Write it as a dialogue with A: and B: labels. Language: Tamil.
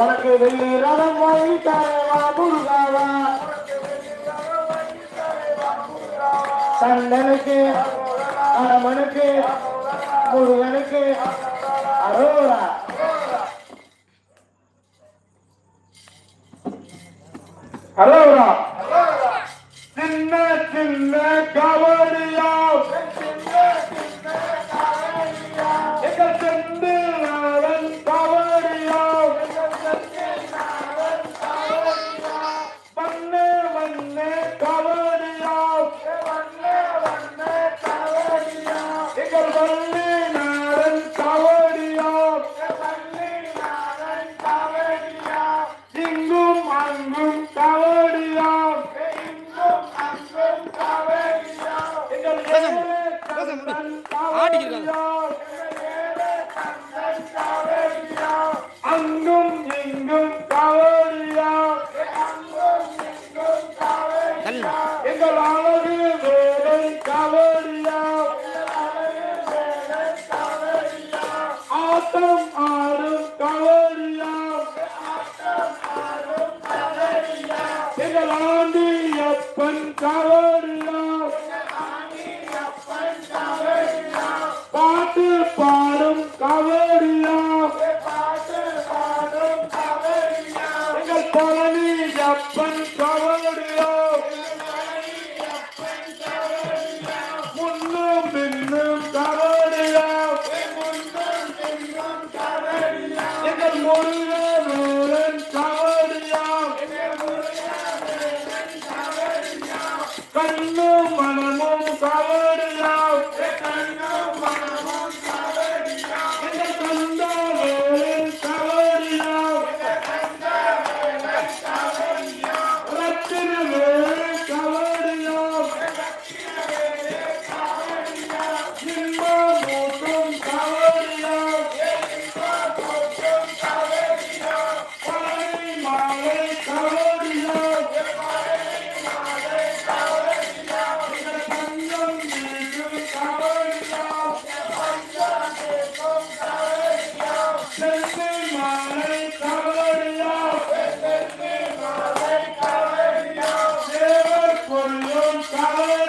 A: உனக்கு வெள்ளி ரதம் வாங்கி தரவா முருகாவா? கண்ணனுக்கு அரமனுக்கு முருகனுக்கு அரோரா அரோரா சின்ன சின்ன கவனியா இங்கும் அங்கும் கவனியா எங்கள் ஏழை கந்தன் கவனியா எங்கள் ஆண்டி பாட்டு பாடும் எங்கள் பழனி அப்பன் కన్ను మనము కవర్లా కన్ను Hallelujah.